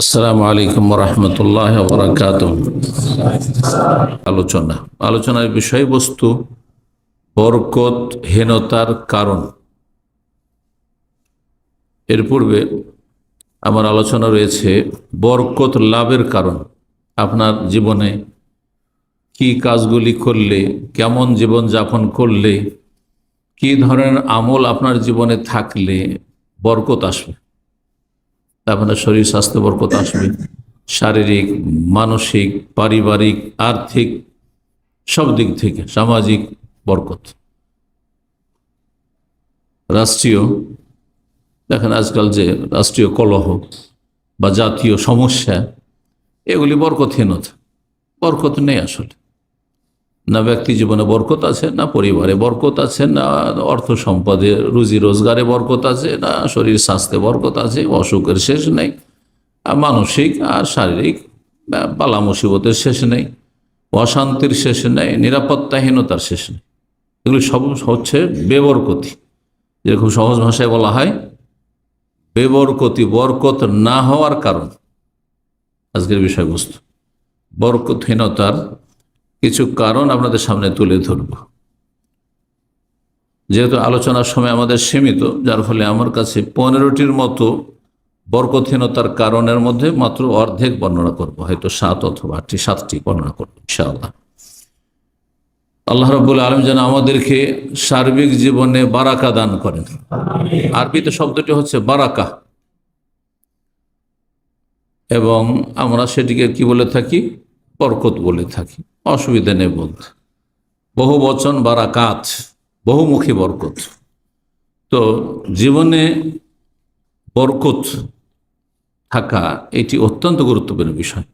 আসসালামু আলাইকুম রহমতুল্লাহ বরাকাত আলোচনা। আলোচনার বিষয়বস্তু বরকতহীনতার কারণ। এর পূর্বে আমার আলোচনা রয়েছে বরকত লাভের কারণ। আপনার জীবনে কি কাজগুলি করলে, কেমন জীবন যাপন করলে, কি ধরনের আমল আপনার জীবনে থাকলে বরকত আসবে? আপনার শরীর, স্বাস্থ্য বরকত আসবে। শারীরিক, মানসিক, পারিবারিক, আর্থিক, সব দিক থেকে সামাজিক বরকত। রাষ্ট্রীয়, দেখেন আজকাল যে রাষ্ট্রীয় কলহ বা জাতীয় সমস্যা, এগুলি বরকতহীনতা। বরকত নেই আসলে। না ব্যক্তি জীবনে বরকত আছে, না পরিবারে বরকত আছে, না অর্থ সম্পদে রুজি রোজগারে বরকত আছে, না শরীর স্বাস্থ্যে বরকত আছে, অসুখের শেষ নেই মানসিক আর শারীরিক পালা মুসিবতের শেষ নেই, অশান্তির শেষ নেই, নিরাপত্তাহীনতার শেষ নেই। এগুলি সব হচ্ছে বেবরকতি। যেরকম সহজ ভাষায় বলা হয়, বেবরকতি, বরকত না হওয়ার কারণ। আজকের বিষয়বস্তু, বরকতহীনতার কিছু কারণ আপনাদের সামনে তুলে ধরব। যেহেতু আলোচনার সময় আমাদের সীমিত যার ফলে আমার কাছে পনেরোটির মতো বরকথীনতার কারণের মধ্যে মাত্র অর্ধেক বর্ণনা করব হয়তো সাত অথবা আটটি সাতটি বর্ণনা করব ইনশাআল্লাহ। আল্লাহ রব্বুল আলম যেন আমাদেরকে সার্বিক জীবনে বারাকা দান করেন। আরবিতে শব্দটি হচ্ছে বারাকা। এবং আমরা সেটিকে কি বলে থাকি? বরকত বলে থাকি। অসুবিধা নেই বলতে বহু বচন বারাকাত বহুমুখী বরকত। তো জীবনে বরকত থাকা এটি অত্যন্ত গুরুত্বপূর্ণ বিষয়।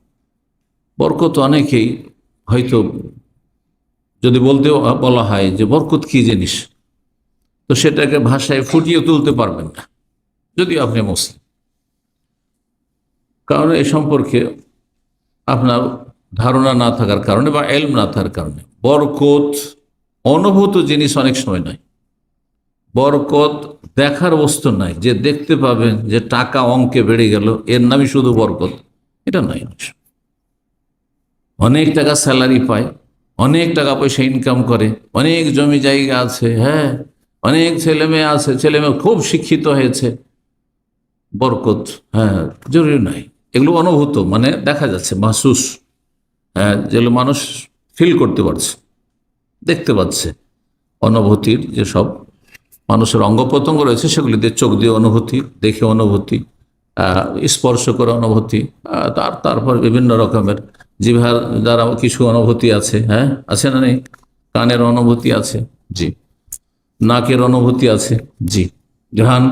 বরকত অনেকেই হয়তো যদি বলতে বলা হয় যে বরকত কি জিনিস, তো সেটাকে ভাষায় ফুটিয়ে তুলতে পারবেন না যদি আপনি মুসলিম। কারণ এ সম্পর্কে আপনার ধারণা না থাকার কারণে বা এলম না থাকার কারণে। বরকত অনুভূত জিনিস অনেক সময় নয়। বরকত দেখার বস্তু নাই। যে দেখতে পাবেন যে টাকা অঙ্কে বেড়ে গেল, এর নামই শুধু বরকত। এটা নয় অনেক টাকা স্যালারি পায়, অনেক টাকা পয়সা ইনকাম করে, অনেক জমি জায়গা আছে হ্যাঁ অনেক ছেলে মেয়ে আছে, ছেলে মেয়ে খুব শিক্ষিত হয়েছে। বরকত হ্যাঁ জরুরি নয়। এগুলো অনুভূত মানে দেখা যাচ্ছে, মাসুস। যেগুলো মানুষ ফিল করতে পারছে, দেখতে পাচ্ছে। অনুভূতির যেসব মানুষের অঙ্গ প্রত্যঙ্গ রয়েছে, সেগুলি দিয়ে চোখ দিয়ে অনুভূতি, দেখে অনুভূতি স্পর্শ করে অনুভূতি তার, তারপর বিভিন্ন রকমের জিভার দ্বারা কিছু অনুভূতি আছে হ্যাঁ? আছে না নেই? কানের অনুভূতি আছে, জি। নাকের অনুভূতি আছে, জি। ঘ্রাণ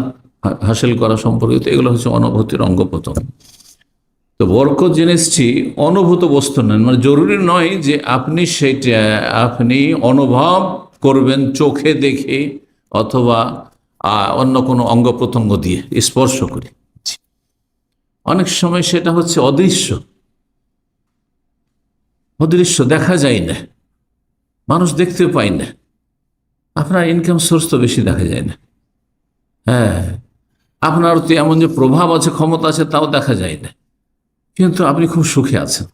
হাসিল করা সম্পর্কিত এগুলো হচ্ছে অনুভূতির অঙ্গ প্রত্যঙ্গ তো বরকত জিনিসটি অনুভূত বস্তু নেন মানে জরুরি নয় যে আপনি সেটা, আপনি অনুভব করবেন চোখে দেখে অথবা অন্য কোনো অঙ্গ প্রত্যঙ্গ দিয়ে, স্পর্শ করে। অনেক সময় সেটা হচ্ছে অদৃশ্য। অদৃশ্য দেখা যায় না। মানুষ দেখতে পায় না। আপনার ইনকাম সোর্স তো বেশি দেখা যায় না। হ্যাঁ। আপনার তো এমন যে প্রভাব আছে, ক্ষমতা আছে, তাও দেখা যায় না। কিন্তু আপনি খুব সুখে আছেন।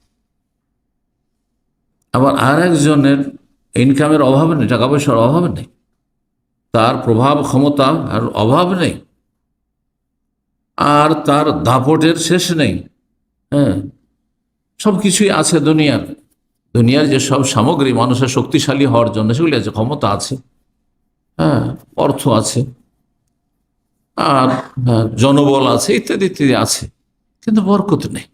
আবার আর একজনের ইনকামের অভাব নেই, টাকা পয়সার অভাব নেই। তার প্রভাব, ক্ষমতা আর অভাব নেই। আর তার দাপটের শেষ নেই। হ্যাঁ সব কিছুই আছে দুনিয়ার। দুনিয়ার যে সব সামগ্রী মানুষের শক্তিশালী হওয়ার জন্য সেগুলি আছে, ক্ষমতা আছে হ্যাঁ অর্থ আছে, আর জনবল আছে, ইত্যাদি ইত্যাদি আছে। কিন্তু বরকত নেই।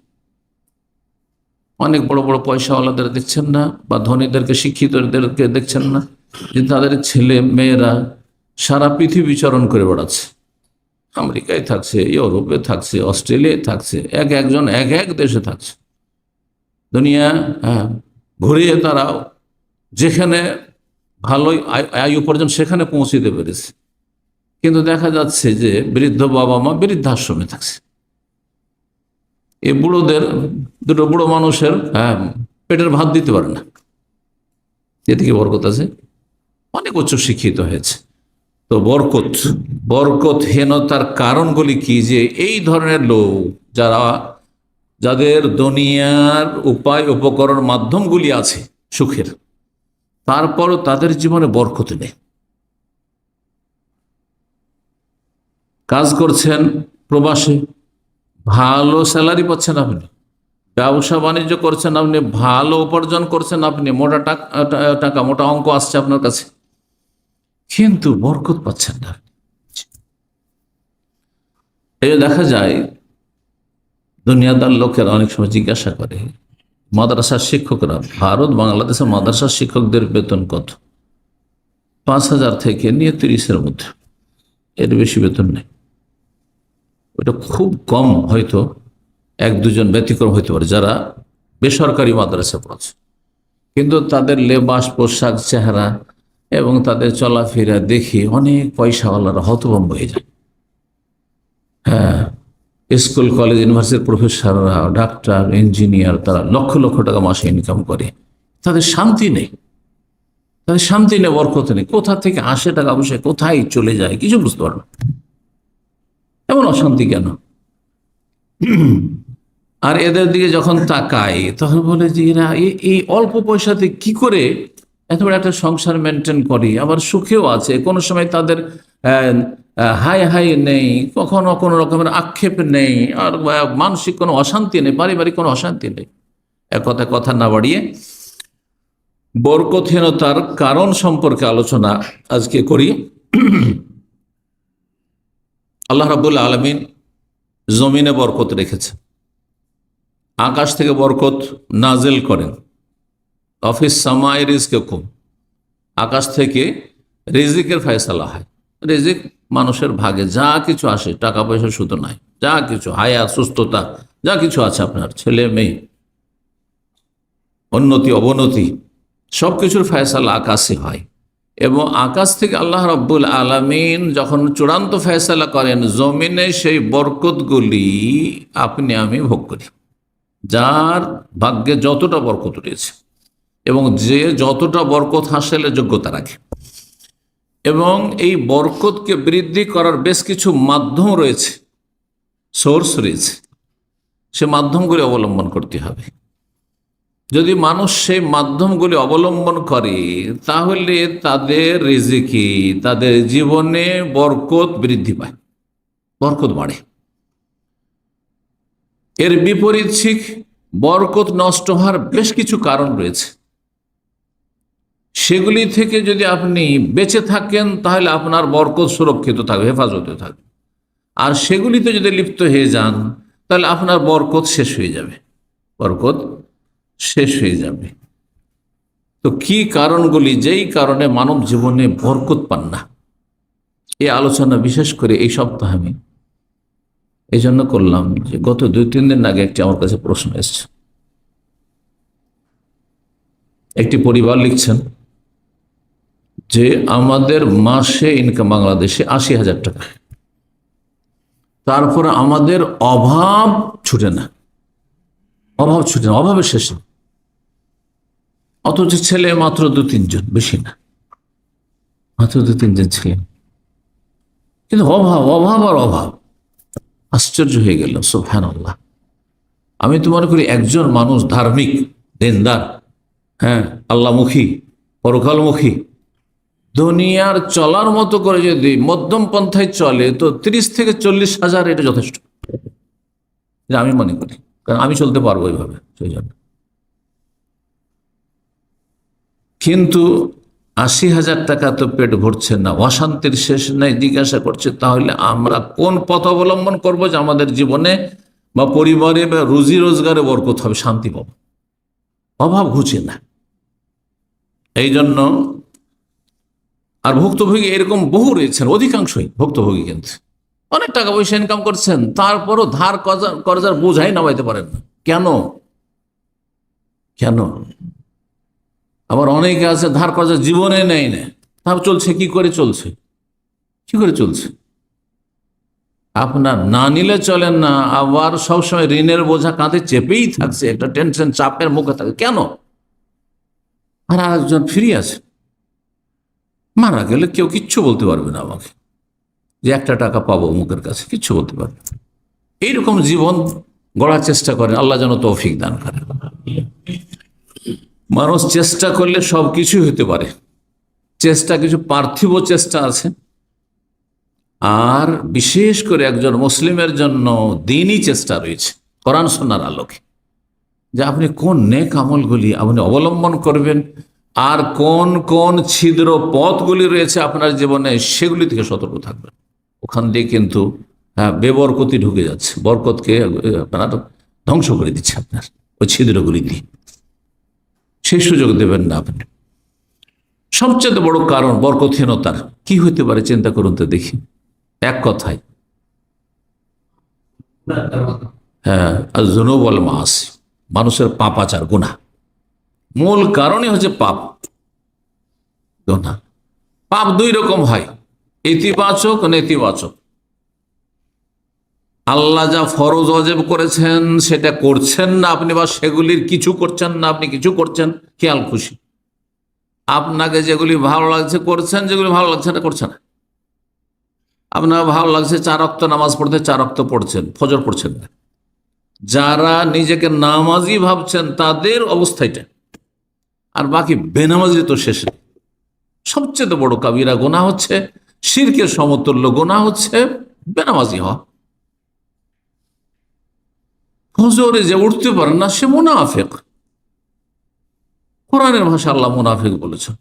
অনেক বড় বড় পয়সাওয়ালাদের দেখছেন না বা ধনীদেরকে, শিক্ষিতদেরকে দেখছেন না যে তাদের ছেলে, মেয়েরা সারা পৃথিবী বিচরণ করে বেড়াচ্ছে। আমেরিকায় থাকছে, ইউরোপে থাকছে, অস্ট্রেলিয়ায় থাকছে, এক একজন, এক এক দেশে থাকছে। দুনিয়া হ্যাঁ ঘুরিয়ে তারা যেখানে ভালোই আয় উপার্জন সেখানে পৌঁছিতে পেরেছে। কিন্তু দেখা যাচ্ছে যে বৃদ্ধ বাবা মা বৃদ্ধাশ্রমে থাকছে। এই বুড়োদের, দুটো বুড়ো মানুষের হ্যাঁ পেটের ভাত দিতে পারে না। এদিকে বরকত আছে, অনেক উচ্চ শিক্ষিত হয়েছে। তো বরকত, বরকতহীনতার কারণগুলি কি যে এই ধরনের লোক যারা, যাদের দুনিয়ার উপায় উপকরণ মাধ্যমগুলি আছে সুখের, তারপরও তাদের জীবনে বরকত নেই। কাজ করছেন প্রবাসে ভালো স্যালারি পাচ্ছেন আপনি। ব্যবসা বাণিজ্য করছেন আপনি, ভালো উপার্জন করছেন আপনি, মোটা টাকা মোটা অঙ্ক আসছে আপনার কাছে। কিন্তু বরকত পাচ্ছেন না এই দেখা যায়, দুনিয়াদার লোকেরা অনেক সময় জিজ্ঞাসা করে, মাদ্রাসার শিক্ষকরা, ভারত, বাংলাদেশের মাদ্রাসার শিক্ষকদের বেতন কত? পাঁচ হাজার থেকে নিয়ে তিরিশের মধ্যে। এর বেশি বেতন নেই। ওটা খুব কম হয়তো এক দুজন ব্যতিক্রম হইতে পারে যারা বেসরকারি মাদ্রাসা পড়াচ্ছে। কিন্তু তাদের লেবাস, পোশাক, চেহারা এবং তাদের চলাফেরা দেখে অনেক পয়সাওয়ালারা হতভম্ব হয়ে যায়। হ্যাঁ স্কুল, কলেজ, ইউনিভার্সিটির প্রফেসররা, ডাক্তার, ইঞ্জিনিয়ার, তারা লক্ষ লক্ষ টাকা মাসে ইনকাম করে। তাদের শান্তি নেই। তাদের শান্তি নেই, বরকত নেই। কোথা থেকে আসে টাকা পয়সা, কোথায় চলে যায়, কিছু বুঝতে পারবে না। এমন অশান্তি কেন? আর এদের দিকে যখন তাকাই, তখন বলে যে এরা এই- অল্প পয়সাতে কি করে এত বড় একটা সংসার মেনটেন করি? আবার সুখেও আছে। কোনো সময় তাদের হাই হাই নেই, কখনো কোনো রকমের আক্ষেপ নেই, আর মানসিক কোনো অশান্তি নেই, পারিবারিক কোনো অশান্তি নেই। এক কথা কথা না বাড়িয়ে বরকতহীনতার কারণ সম্পর্কে আলোচনা আজকে করি। আল্লাহ রাবুল আলমিন জমিনে বরকত রেখেছে আকাশ থেকে বরকত নাজেল করেন। অফিস সামাই রিজকে খুব আকাশ থেকে রিজিকের ফয়সালা হয়। রিজিক মানুষের ভাগে যা কিছু আসে, টাকা পয়সা শুধু নাই। যা কিছু হায়া, সুস্থতা, যা কিছু আছে আপনার, ছেলে, মেয়ে, উন্নতি, অবনতি সব কিছুর ফয়সালা আকাশে হয়। এবং আকাশ থেকে আল্লাহ রব্বুল আলমিন যখন চূড়ান্ত ফয়সালা করেন, জমিনে সেই বরকতগুলি আপনি, আমি ভোগ করি। যার ভাগ্যে যতটা বরকত রয়েছে এবং যে যতটা বরকত হাসিলের যোগ্যতা রাখে। এবং এই বরকতকে বৃদ্ধি করার বেশ কিছু মাধ্যম রয়েছে সোর্স রয়েছে। সে মাধ্যমগুলি অবলম্বন করতে হবে। যদি মানুষ সেই মাধ্যমগুলি অবলম্বন করে, তাহলে তাদের রিজিকি, তাদের জীবনে বরকত বৃদ্ধি পায়, বরকত বাড়ে। এর বিপরীত শিখ, বরকত নষ্ট হওয়ার বেশ কিছু কারণ রয়েছে। সেগুলি থেকে যদি আপনি বেঁচে থাকেন, তাহলে আপনার বরকত সুরক্ষিত থাকবে, হেফাজতে থাকবে। আর সেগুলিতে যদি লিপ্ত হয়ে যান, তাহলে আপনার বরকত শেষ হয়ে যাবে, বরকত শেষ হয়ে যাবে। তো কি কারণগুলি? যেই কারণে মানব জীবনে বরকত পান না। এই আলোচনা বিশেষ করে এই সপ্তাহে আমি এই জন্য করলাম যে গত দুই তিন দিন আগে একটি আমার কাছে প্রশ্ন এসছে। একটি পরিবার লিখছেন যে, আমাদের মাসে ইনকাম বাংলাদেশে আশি হাজার টাকা। তারপরে আমাদের অভাব ছুটে না। অভাব ছুটে না, অভাবের শেষে। অথচ ছেলে মাত্র দু, তিনজন, বেশি না। মাত্র দু, তিনজন ছেলে। কিন্তু অভাব অভাব আর অভাব। আশ্চর্য হয়ে গেল সোফান আল্লাহ আমি তো মনে করি একজন মানুষ ধার্মিক, দিনদার হ্যাঁ আল্লাহমুখী পরকালমুখী, দুনিয়ার চলার মতো করে যদি মধ্যম পন্থায় চলে, তো তিরিশ থেকে চল্লিশ হাজার এটা যথেষ্ট। আমি মনে করি। কারণ আমি চলতে পারব এইভাবে, সেই জন্য। কিন্তু আশি হাজার টাকা তো পেট ভরছে না, অশান্তির শেষ নাই, জিজ্ঞাসা করছে, তাহলে আমরা কোন পথ অবলম্বন করব যে আমাদের জীবনে বা পরিবারে বা রুজি রোজগারে বরকত হবে, শান্তি পাবো? অভাব ঘুচে না। এই জন্য আর ভুক্তভোগী এরকম বহু রয়েছেন, অধিকাংশই ভুক্তভোগী কিন্তু। অনেক টাকা পয়সা ইনকাম করছেন, তারপরও ধার করজার কর্জার বোঝাই নামাইতে পারেন না। কেন? কেন? আবার অনেকে আছে ধার কর্জা জীবনে নেই না। তাও চলছে, কি করে চলছে? কি করে চলছে? আপনার না নিলে চলেন না, আবার সবসময় ঋণের বোঝা কাঁধে চেপেই থাকছে, একটা টেনশন চাপের মুখে থাকে। কেন? আর আরেকজন ফ্রি আছে। মারা গেলে কেউ কিচ্ছু বলতে পারবে না আমাকে। যে একটা টাকা পাবো মুখের কাছে, কিচ্ছু বলতে পারবে এইরকম জীবন গড়ার চেষ্টা করেন, আল্লাহ যেন তৌফিক দান করেন। মানুষ চেষ্টা করলে সব কিছুই হতে পারে। চেষ্টা, কিছু পার্থিব চেষ্টা আছে। আর বিশেষ করে একজন মুসলিমের জন্য দিনই চেষ্টা রয়েছে, কোরআন সন্ন্যার আলোকে। যে আপনি কোন নেক আমলগুলি আপনি অবলম্বন করবেন, আর কোন কোন ছিদ্র পথগুলি রয়েছে আপনার জীবনে, সেগুলি থেকে সতর্ক থাকবেন। ওখান দিয়ে কিন্তু হ্যাঁ বেবরকতি ঢুকে যাচ্ছে। বরকতকে আপনার ধ্বংস করে দিচ্ছে আপনার, ওই ছিদ্রগুলি দিয়ে। সেই সুযোগ দেবেন না আপনি। সবচেয়ে বড় কারণ বরকতহীনতার। কি হতে পারে চিন্তা করুন তো দেখি। এক কথায়। হ্যাঁ আর জুনুব আল মাস মানুষের পাপাচার গুণা মূল কারণই হচ্ছে পাপ। গুণা পাপ দুই রকম হয়। ইতিবাচক, নেতিবাচক। আল্লাহ যা ফরজ অজেব করেছেন, সেটা করছেন না আপনি বা সেগুলির কিছু করছেন না, আপনি কিছু করছেন, খেয়াল খুশি। আপনাকে যেগুলি ভালো লাগছে করছেন, যেগুলি ভালো লাগছে না না আপনার ভালো লাগছে চার অক্ত নামাজ পড়তে, চার অক্ত পড়ছেন, ফজর পড়ছেন না। যারা নিজেকে নামাজি ভাবছেন, তাদের অবস্থাইটা আর বাকি বেনামাজি তো শেষে সবচেয়ে বড় কাবিরা গোনা হচ্ছে শিরকের সমতুল্য গোনা হচ্ছে বেনামাজি হওয়া। ফজরে যে উঠতে পারেন না, সে মুনাফেক। কোরআনের ভাষা আল্লাহ মুনাফেক বলেছেন।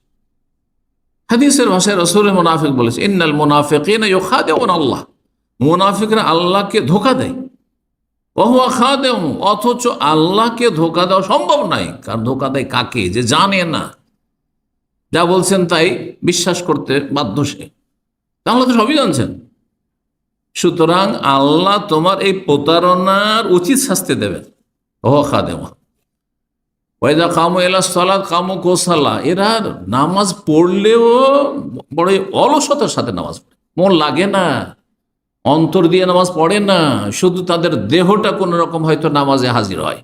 হাদিসের ভাষায় রসুল মুনাফিক বলেছে, ইন্নাল মুনাফিক আল্লাহ। মুনাফিকরা আল্লাহকে ধোকা দেয়। অহুয়া খা দেও অথচ আল্লাহকে ধোকা দেওয়া সম্ভব নাই। কারণ ধোকা দেয়? কাকে? যে জানে না। যা বলছেন তাই বিশ্বাস করতে বাধ্য সে। আল্লাহ তো সবই জানছেন। সুতরাং আল্লাহ তোমার এই প্রতারণার উচিত শাস্তি দেবেন। ওহ খা দেওয়া ওয়াইদা কামু এলা সালাদ কামু কোসালা। এরা নামাজ পড়লেও বড় অলসতার সাথে নামাজ পড়ে। মন লাগে না। অন্তর দিয়ে নামাজ পড়ে না। শুধু তাদের দেহটা কোন রকম হয়তো নামাজে হাজির হয়।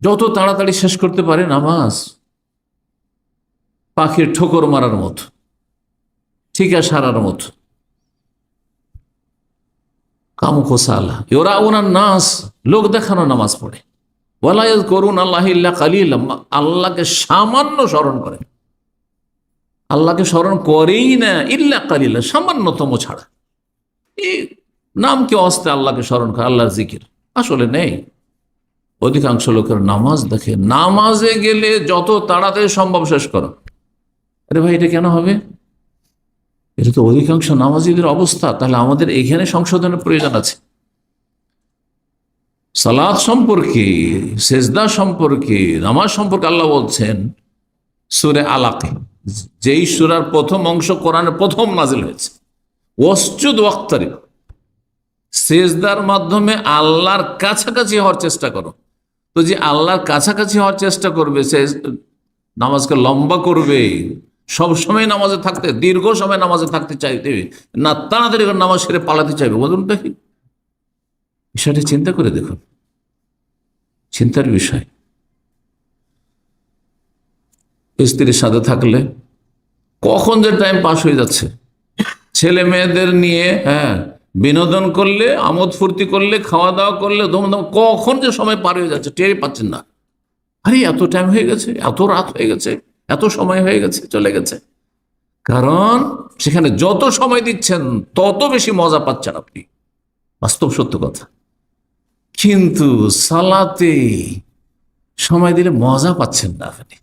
যত তাড়াতাড়ি শেষ করতে পারে নামাজ। পাখির ঠোকর মারার মতো। ঠিকা সারার মতো। কামু কোসালা ওরা ওনার নাস, লোক দেখানো নামাজ পড়ে। ওয়ালায়াজ করুন আল্লাহ কালিল আল্লাহকে সামান্য স্মরণ করে। আল্লাহকে স্মরণ করেই না, ইল্লা কালিল্লা সামান্যতম ছাড়া। এই নাম নামকে অস্তে আল্লাহকে স্মরণ করে, আল্লাহর জিকির? আসলে নেই। অধিকাংশ লোকের নামাজ দেখে, নামাজে গেলে যত তাড়াতাড়ি সম্ভব শেষ করো। আরে ভাই, এটা কেন হবে? এটা তো অধিকাংশ নামাজিদের অবস্থা। তাহলে আমাদের এখানে সংশোধনের প্রয়োজন আছে। সালাদ সম্পর্কে, সেজদা সম্পর্কে, নামাজ সম্পর্কে আল্লাহ বলছেন, সুরে আলাকে যেই সুরার প্রথম অংশ কোরআনের প্রথম নাজিল হয়েছে। ওসজুদ ওয়াক্তারি সেজদার মাধ্যমে আল্লাহর কাছাকাছি হওয়ার চেষ্টা করো। তো যে আল্লাহর কাছাকাছি হওয়ার চেষ্টা করবে, সে নামাজকে লম্বা করবে সব সময় নামাজে থাকতে, দীর্ঘ সময় নামাজে থাকতে চাইতে, না তাড়াতাড়ি নামাজ সেরে পালাতে চাইবে, বলুন দেখি বিষয়টি চিন্তা করে দেখুন। চিন্তার বিষয়। স্ত্রীর সাথে থাকলে কখন যে টাইম পাস হয়ে যাচ্ছে। ছেলে মেয়েদের নিয়ে হ্যাঁ বিনোদন করলে, আমোদ ফুর্তি করলে, খাওয়া দাওয়া করলে, ধুমধাম, কখন যে সময় পার হয়ে যাচ্ছে টেরই পাচ্ছেন না। আরে, এত টাইম হয়ে গেছে, এত রাত হয়ে গেছে। এত সময় হয়ে গেছে, চলে গেছে। কারণ সেখানে যত সময় দিচ্ছেন, তত বেশি মজা পাচ্ছেন আপনি। বাস্তব সত্য কথা। কিন্তু সালাতে সময় দিলে মজা পাচ্ছেন না আপনি।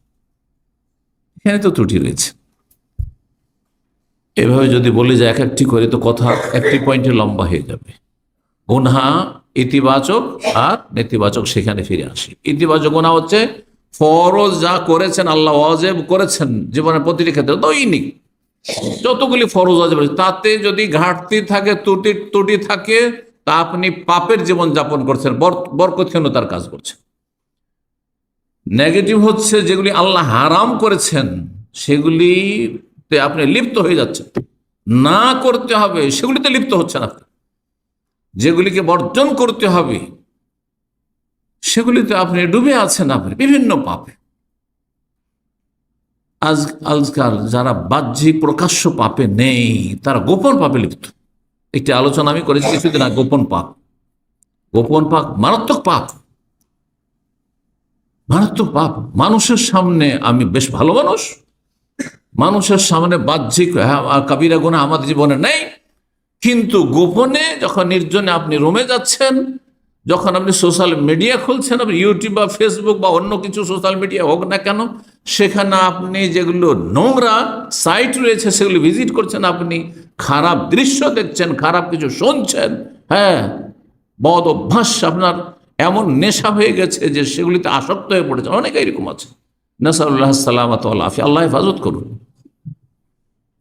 এখানে তো ত্রুটি রয়েছে। এভাবে যদি বলি যে এক একটি করে তো কথা একটি পয়েন্টে লম্বা হয়ে যাবে। গুনহা ইতিবাচক আর নেতিবাচক সেখানে ফিরে আসে। ইতিবাচক গুণা হচ্ছে ফরজ যা করেছেন, আল্লাহ অজেব করেছেন জীবনের প্রতিটি ক্ষেত্রে দৈনিক। যতগুলি ফরজ অজেব তাতে যদি ঘাটতি থাকে, ত্রুটি ত্রুটি থাকে, তা আপনি পাপের জীবন যাপন করছেন বরকতহীনতার কাজ করছেন। নেগেটিভ হচ্ছে যেগুলি আল্লাহ হারাম করেছেন, সেগুলিতে আপনি লিপ্ত হয়ে যাচ্ছেন। না করতে হবে, সেগুলিতে লিপ্ত হচ্ছেন আপনি। যেগুলিকে বর্জন করতে হবে সেগুলিতে আপনি ডুবে আছেন আপনি বিভিন্ন পাপে। আজ আজকাল যারা বাহ্যিক প্রকাশ্য পাপে নেই তারা গোপন পাপে লিপ্ত। একটি আলোচনা আমি করেছি কিছুদিন আগে গোপন পাপ। গোপন পাপ মারাত্মক পাপ। মারাত্মক পাপ। মানুষের সামনে আমি বেশ ভালো মানুষ। মানুষের সামনে বাহ্যিক হ্যাঁ, কাবিরা গুণা আমাদের জীবনে নেই। কিন্তু গোপনে যখন নির্জনে আপনি রুমে যাচ্ছেন যখন আপনি সোশ্যাল মিডিয়া খুলছেন, আপনি ইউটিউব বা ফেসবুক বা অন্য কিছু সোশ্যাল মিডিয়া হোক না কেন, সেখানে আপনি যেগুলো নোংরা সাইট রয়েছে, সেগুলো ভিজিট করছেন, আপনি খারাপ দৃশ্য দেখছেন, খারাপ কিছু শুনছেন হ্যাঁ বদ অভ্যাস, আপনার এমন নেশা হয়ে গেছে যে সেগুলিতে আসক্ত হয়ে পড়েছে অনেক এরকম আছে। নাসাল্লাহ সালামত আফি আল্লাহ হেফাজত করুন।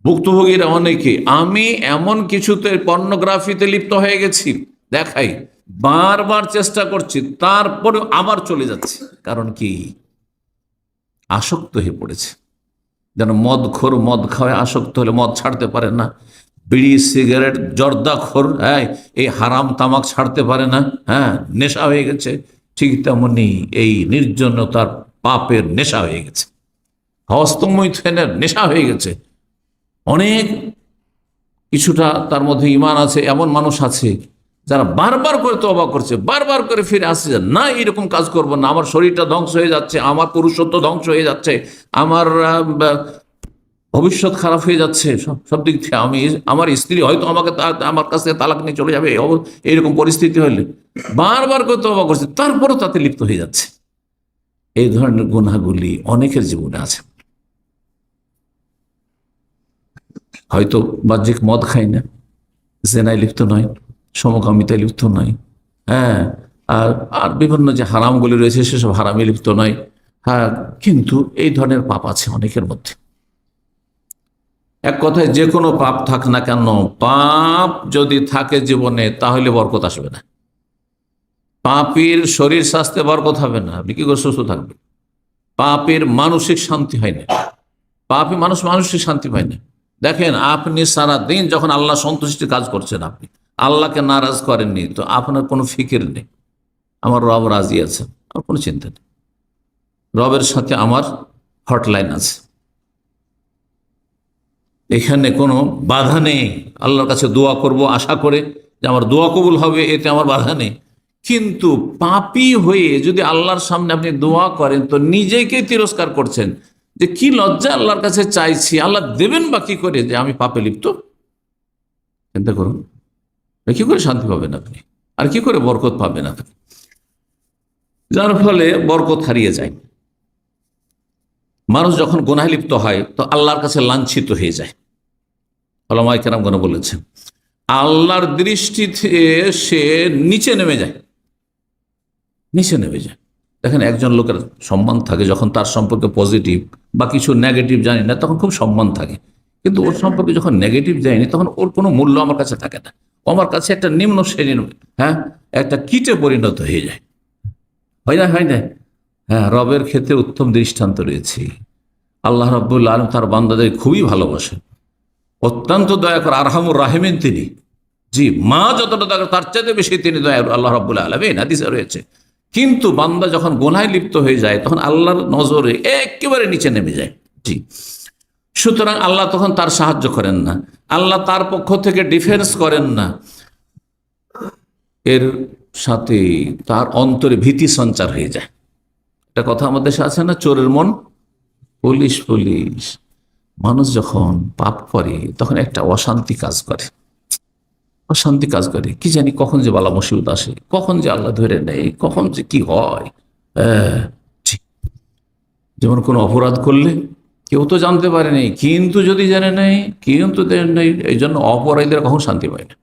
ভুক্তভোগীরা অনেকে, আমি এমন কিছুতে পর্নোগ্রাফিতে লিপ্ত হয়ে গেছি, দেখাই বারবার চেষ্টা করছি তারপরে আবার চলে যাচ্ছে। কারণ কি? আসক্ত হয়ে পড়েছে। যেন মদ খোর, মদ খাওয়ায় আসক্ত হলে মদ ছাড়তে পারে না। বিড়ি, সিগারেট, জর্দা খোর হ্যাঁ এই হারাম তামাক ছাড়তে পারে না হ্যাঁ নেশা হয়ে গেছে। ঠিক তেমনি এই নির্জনতার পাপের নেশা হয়ে গেছে। হস্তমৈথেনের নেশা হয়ে গেছে। অনেক কিছুটা তার মধ্যে ইমান আছে, এমন মানুষ আছে যারা বারবার করে তবা করছে, বারবার করে ফিরে আসছে, না এরকম কাজ করব না, আমার শরীরটা ধ্বংস হয়ে যাচ্ছে, আমার পুরুষত্ব ধ্বংস হয়ে যাচ্ছে, আমার ভবিষ্যৎ খারাপ হয়ে যাচ্ছে, সব দিক থেকে আমি, আমার স্ত্রী হয়তো আমাকে আমার কাছ তালাক নিয়ে চলে যাবে এইরকম পরিস্থিতি হলে বারবার করে তবা করছে, তারপরও তাতে লিপ্ত হয়ে যাচ্ছে। এই ধরনের গুণাগুলি অনেকের জীবনে আছে। হয়তো বাহ্যিক মদ খায় না, জেনায় লিপ্ত নয়। সমকামিতায় লিপ্ত নয় হ্যাঁ আর আর বিভিন্ন যে হারামগুলি রয়েছে, সেসব হারামে লিপ্ত নয় হ্যাঁ কিন্তু এই ধরনের পাপ আছে অনেকের মধ্যে। এক কথায় যে কোনো পাপ থাক না কেন, পাপ যদি থাকে জীবনে, তাহলে বরকত আসবে না। পাপের শরীর স্বাস্থ্যে বরকত হবে না, আপনি কি করে সুস্থ থাকবে পাপের মানসিক শান্তি হয় না। পাপে মানুষ মানসিক শান্তি পায় না। দেখেন, আপনি সারা দিন যখন আল্লাহ সন্তুষ্টি কাজ করছেন আপনি আল্লাহকে নারাজ করেননি, তো আপনার কোনো ফিকির নেই। আমার রব রাজি আছে আমার কোনো চিন্তা নেই। রবের সাথে আমার হটলাইন আছে। এখানে কোনো বাধা নেই। আল্লাহর কাছে দোয়া করব, আশা করে যে আমার দোয়া কবুল হবে, এতে আমার বাধা নেই। কিন্তু পাপি হয়ে যদি আল্লাহর সামনে আপনি দোয়া করেন, তো নিজেকে তিরস্কার করছেন যে কি লজ্জা আল্লাহর কাছে চাইছি, আল্লাহ দেবেন বা কি করে যে আমি পাপে লিপ্ত? চিন্তা করুন। কি করে শান্তি পাবেন আপনি? আর কি করে বরকত পাবেন আপনি? যার ফলে বরকত হারিয়ে যায়। মানুষ যখন গোনায় লিপ্ত হয়, তো আল্লাহর কাছে লাঞ্ছিত হয়ে যায়। আলমাই কেরাম গণ বলেছেন, আল্লাহর দৃষ্টিতে সে নিচে নেমে যায়। নিচে নেমে যায়। দেখেন, একজন লোকের সম্মান থাকে যখন তার সম্পর্কে পজিটিভ বা কিছু নেগেটিভ জানি না, তখন খুব সম্মান থাকে। কিন্তু ওর সম্পর্কে যখন নেগেটিভ যায়নি তখন ওর কোনো মূল্য আমার কাছে থাকে না। আমার কাছে একটা নিম্ন শ্রেণির হ্যাঁ? একটা কিটে পরিণত হয়ে যায়। হয় না হয় না? হ্যাঁ রবের ক্ষেত্রে উত্তম দৃষ্টান্ত রয়েছে। আল্লাহ রব্বুল আলম তার বান্দাদের খুবই ভালোবাসেন। অত্যন্ত দয়া করে, আরহামুর রাহেমেন তিনি। জি, মা যতটা দয়া তার চাইতে বেশি তিনি দয়া আল্লাহ রব্বুল আলমিন, হাদিসে রয়েছে। কিন্তু বান্দা যখন গোনায় লিপ্ত হয়ে যায়, তখন আল্লাহর নজরে একেবারে নিচে নেমে যায়। জি। সুতরাং আল্লাহ তখন তার সাহায্য করেন না। আল্লাহ তার পক্ষ থেকে ডিফেন্স করেন না। এর সাথে তার অন্তরে ভীতি সঞ্চার হয়ে যায়। একটা কথা আমাদের আছে না, চোরের মন? Police police. মানুষ যখন পাপ করে, তখন একটা অশান্তি কাজ করে। অশান্তি কাজ করে। কি জানি কখন যে বালা মুসিবত আসে, কখন যে আল্লাহ ধরে নেয়, কখন যে কি হয়। হ্যাঁ। যেমন কোনো অপরাধ করলে কেউ তো জানতে পারেনি কিন্তু যদি জানে নেই, কিন্তু নেই এই জন্য অপরাধীরা কখন শান্তি পায় না।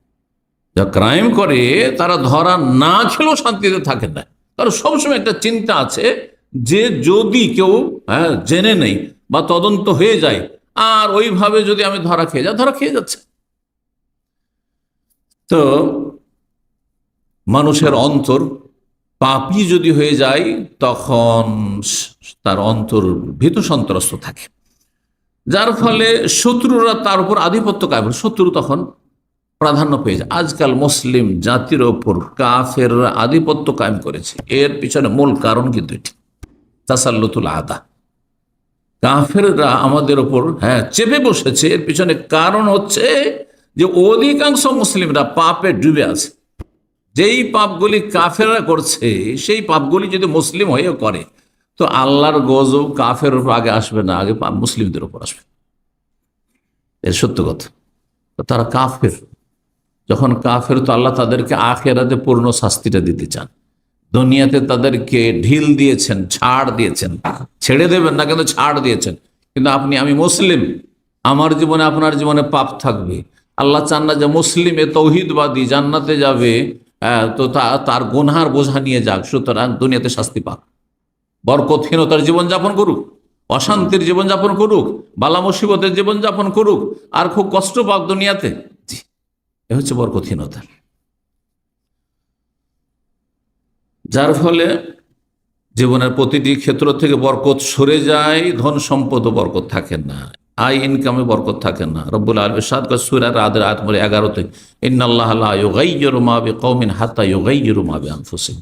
যা ক্রাইম করে, তারা ধরা না খেলেও শান্তিতে থাকে না। কারণ সবসময় একটা চিন্তা আছে যে যদি কেউ হ্যাঁ জেনে নেই বা তদন্ত হয়ে যায়, আর ওইভাবে যদি আমি ধরা খেয়ে যাই, ধরা খেয়ে যাচ্ছে। তো মানুষের অন্তর পাপি যদি হয়ে যায়, তখন তার অন্তর ভীত সন্ত্রস্ত থাকে। যার ফলে শত্রুরা তার উপর আধিপত্য করে। শত্রু তখন প্রাধান্য পেয়ে যায়। আজকাল মুসলিম জাতির ওপর কাফেররা আধিপত্য কায়েম করেছে। এর পিছনে মূল কারণ কিন্তু এটি। তাসাল্লুতুল আদা। কাফেররা আমাদের ওপর হ্যাঁ চেপে বসেছে। এর পিছনে কারণ হচ্ছে যে অধিকাংশ মুসলিমরা পাপে ডুবে আছে। যেই পাপগুলি কাফেররা করছে, সেই পাপগুলি যদি মুসলিম হয়েও করে তো আল্লাহর গজব কাফের উপর আগে আসবে না, আগে মুসলিমদের উপর আসবে। এর সত্য কথা। তারা কাফের। যখন কাফের তো আল্লাহ তাদেরকে আখেরাতে পূর্ণ শাস্তিটা দিতে চান। দুনিয়াতে তাদেরকে ঢিল দিয়েছেন, ছাড় দিয়েছেন। ছেড়ে দেবেন না, কিন্তু ছাড় দিয়েছেন। কিন্তু আপনি, আমি মুসলিম। আমার জীবনে আপনার জীবনে পাপ থাকবে। আল্লাহ চান না যে মুসলিম এ তৌহিদবাদী, জান্নাতে যাবে তা- তার গুনহার বোঝা নিয়ে যাক। সুতরাং দুনিয়াতে শাস্তি পাক। বরকতহীনতার জীবনযাপন করুক, অশান্তির জীবনযাপন করুক, বালা মুসিবতের জীবনযাপন করুক, আর খুব কষ্ট পাক দুনিয়াতে। এ হচ্ছে বরকতহীনতা। যার ফলে জীবনের প্রতিটি ক্ষেত্র থেকে বরকত সরে যায়, ধন সম্পদ বরকত থাকে না, আয় ইনকামে বরকত থাকে না। রব্বুল আলম সাদ সুরার আদের আয়াত মরে এগারোতে ইয়োগাইয়ুমাবে কৌমিন হাত্তা ইয়োগাইয়ুমাবে আনফুসিন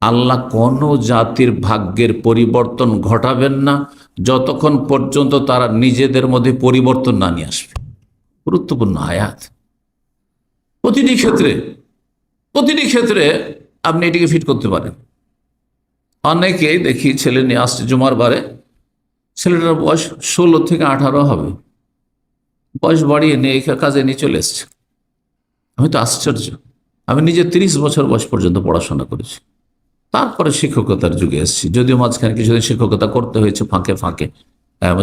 আল্লাহ কোন জাতির ভাগ্যের পরিবর্তন ঘটাবেন না, যতক্ষণ পর্যন্ত তারা নিজেদের মধ্যে পরিবর্তন না নিয়ে আসবে। গুরুত্বপূর্ণ আয়াত। প্রতিটি ক্ষেত্রে প্রতিটি ক্ষেত্রে আপনি এটিকে ফিট করতে পারেন। অনেকেই দেখি ছেলে নিয়ে আসছে জুমার বারে, ছেলেটার বয়স ষোলো থেকে আঠারো হবে। বয়স বাড়িয়ে নিয়ে কাজে নিয়ে চলে এসছে। আমি তো আশ্চর্য। আমি নিজে তিরিশ বছর বয়স পর্যন্ত পড়াশোনা করেছি। তারপরে শিক্ষকতার যুগে এসেছি। যদিও মাঝখানে কিছুদিন শিক্ষকতা করতে হয়েছে ফাঁকে ফাঁকে।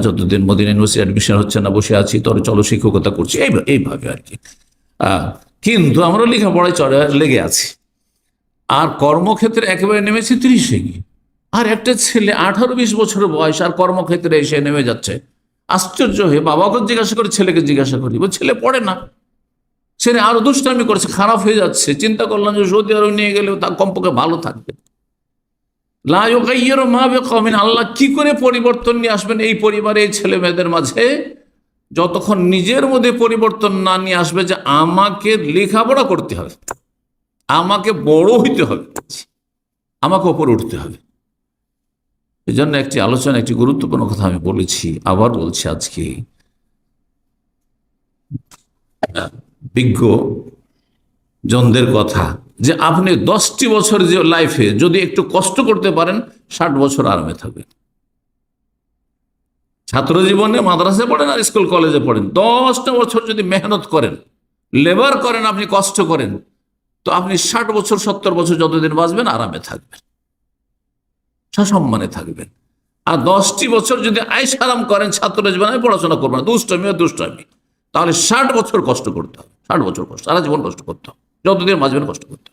যতদিন মদিনা ইউনিভার্সিটি অ্যাডমিশন হচ্ছে না, বসে আছি তোর চলো শিক্ষকতা করছি। এই, এইভাবে আর কি। কিন্তু আমরা লেখাপড়ায় চড়ে লেগে আছি। আর কর্মক্ষেত্রে একেবারে নেমেছি তিরিশে গিয়ে। আর একটা ছেলে আঠারো বিশ বছর বয়স, আর কর্মক্ষেত্রে এসে নেমে যাচ্ছে। আশ্চর্য হয়ে বাবাকে জিজ্ঞাসা করে, ছেলেকে জিজ্ঞাসা করি ছেলে পড়ে না। ছেলে আরও দুষ্টামি করছে, খারাপ হয়ে যাচ্ছে। চিন্তা করলাম যে সৌদি আরব নিয়ে গেলেও তার কমপক্ষে ভালো থাকবে। লাইয়ের মা বেকমিন আল্লাহ কি করে পরিবর্তন নিয়ে আসবেন এই পরিবারে এই ছেলে মেয়েদের মাঝে? যতক্ষণ নিজের মধ্যে পরিবর্তন না নিয়ে আসবে যে আমাকে লেখাপড়া করতে হবে, আমাকে বড় হইতে হবে, আমাকে ওপরে উঠতে হবে। এই জন্য একটি আলোচনা, একটি গুরুত্বপূর্ণ কথা আমি বলেছি, আবার বলছি আজকে। বিজ্ঞ জনদের কথা যে আপনি দশটি বছর যে লাইফে যদি একটু কষ্ট করতে পারেন, ষাট বছর আরামে থাকবেন। ছাত্র জীবনে মাদ্রাসে পড়েন আর স্কুল কলেজে পড়েন। দশটা বছর যদি মেহনত করেন লেবার করেন, আপনি কষ্ট করেন, তো আপনি ষাট বছর, সত্তর বছর যতদিন বাঁচবেন, আরামে থাকবেন। সসম্মানে থাকবেন। আর দশটি বছর যদি আইস আরাম করেন, ছাত্র জীবনে পড়াশোনা করবেন দুষ্টমি ও দুষ্টমি। তাহলে ষাট বছর কষ্ট করতে হবে। ষাট বছর কষ্ট, সারা জীবন কষ্ট করতে হবে। যতদিন বাঁচবেন কষ্ট করতে